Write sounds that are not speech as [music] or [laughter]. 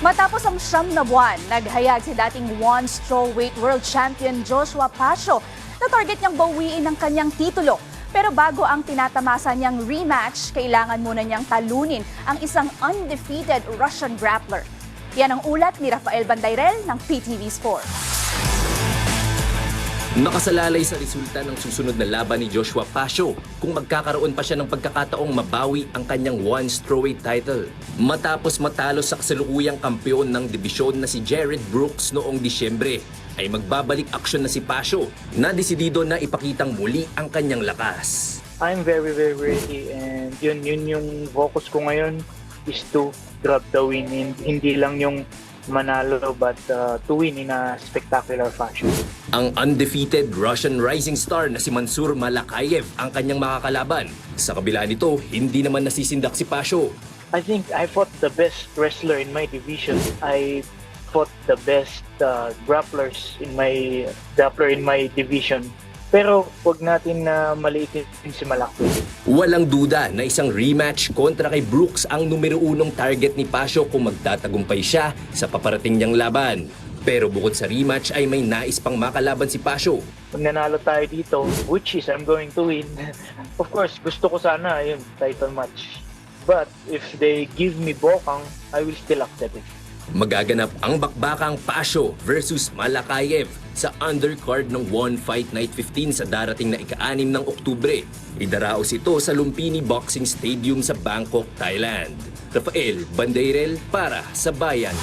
Matapos ang siyam na buwan, naghayag si dating one strawweight world champion Joshua Pasio na target niyang bawiin ang kanyang titulo. Pero bago ang tinatamasa niyang rematch, kailangan muna niyang talunin ang isang undefeated Russian grappler. Yan ang ulat ni Rafael Bandayrel ng PTV Sports. Nakasalalay sa resulta ng susunod na laban ni Joshua Pasio kung magkakaroon pa siya ng pagkakataong mabawi ang kanyang one strawweight title. Matapos matalo sa kasalukuyang kampeon ng dibisyon na si Jared Brooks noong Disyembre, ay magbabalik aksyon na si Pasio na desidido na ipakitang muli ang kanyang lakas. I'm very, very ready and yun, yun yung focus ko ngayon is to grab the win. And hindi lang yung manalo but uh, to win in a spectacular fashion. Ang undefeated Russian rising star na si Mansur Malakayev ang kanyang makakalaban. Sa kabila nito, hindi naman nasisindak si Pasio I think I fought the best wrestler in my division. I fought the best uh, grapplers in my grappler in my division. Pero wag natin na maliitin si Malaki. Walang duda na isang rematch kontra kay Brooks ang numero unong target ni Pasio kung magtatagumpay siya sa paparating niyang laban. Pero bukod sa rematch ay may nais pang makalaban si Pasio. Pag nanalo tayo dito, which is I'm going to win. [laughs] of course, gusto ko sana yung title match. But if they give me Bokang, I will still accept it. Magaganap ang bakbakang Pasio versus Malakayev sa undercard ng One Fight Night 15 sa darating na ika-6 ng Oktubre. Idaraos ito sa Lumpini Boxing Stadium sa Bangkok, Thailand. Rafael Bandeirel para sa Bayan.